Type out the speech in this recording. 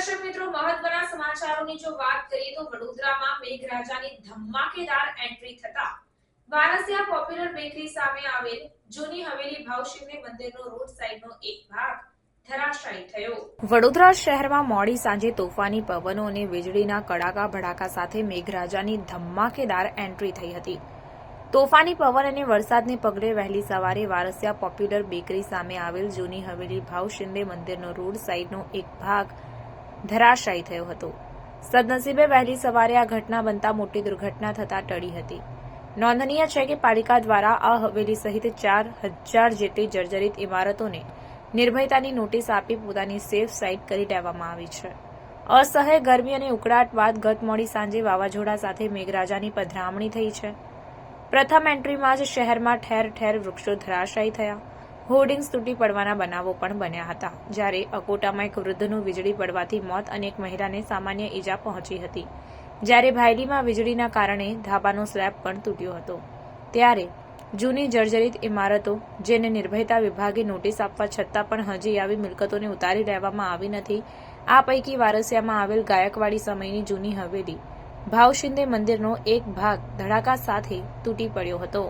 દર્શક મિત્રો, મહત્વના સમાચારોની જો વાત કરીએ તો વડોદરામાં મેઘરાજાની ધમાકેદાર એન્ટ્રી થતા વારસિયા પોપ્યુલર બેકરી સામે આવેલ જૂની હવેલી ભાવશિવની મંદિરનો રોડ સાઈડનો એક ભાગ વડોદરા શહેરમાં મોડી સાંજે તોફાની પવનો અને વીજળીના કડાકા ભડાકા સાથે મેઘરાજાની ધમાકેદાર એન્ટ્રી થઈ હતી. તોફાની પવન અને વરસાદને પગલે વહેલી સવારે વારસિયા પોપ્યુલર બેકરી સામે આવેલ જૂની હવેલી ભાવ શિંદે મંદિરનો રોડ સાઈડનો એક ભાગ ધરાશાયી થયો હતો. સદનસીબે વહેલી સવારે આ ઘટના બનતા મોટી દુર્ઘટના થતા ટળી હતી. નોંધનીય છે કે પાલિકા દ્વારા આ હવેલી સહિત ચાર હજાર જેટલી જર્જરિત ઇમારતોને નિર્ભયતાની નોટિસ આપી પોતાની સેફ સાઇટ કરી લેવામાં આવી છે. અસહ્ય ગરમી અને ઉકળાટ બાદ ગત મોડી સાંજે વાવાઝોડા સાથે મેઘરાજાની પધરામણી થઈ છે. પ્રથમ એન્ટ્રીમાં જ શહેરમાં ઠેર ઠેર વૃક્ષો ધરાશાયી થયા. હોર્ડિંગ્સ તૂટી પડવાના બનાવો પણ બન્યા હતા, જ્યારે અકોટામાં એક વૃદ્ધનું વીજળી પડવાથી મોત અને એક મહિલાને સામાન્ય ઈજા પહોંચી હતી. જ્યારે ભાયલીમાં વીજળીના કારણે ધાબાનો સ્લેબ પણ તૂટ્યો હતો. ત્યારે જૂની જર્જરિત ઇમારતો જેને નિર્ભયતા વિભાગે નોટિસ આપવા છતાં પણ હજી આવી મિલકતોને ઉતારી લેવામાં આવી નથી, આ પૈકી વારસિયામાં આવેલ ગાયકવાડી સમયની જૂની હવેલી. ભાવશિંદે મંદિરનો એક ભાગ ધડાકા સાથે તૂટી પડ્યો હતો.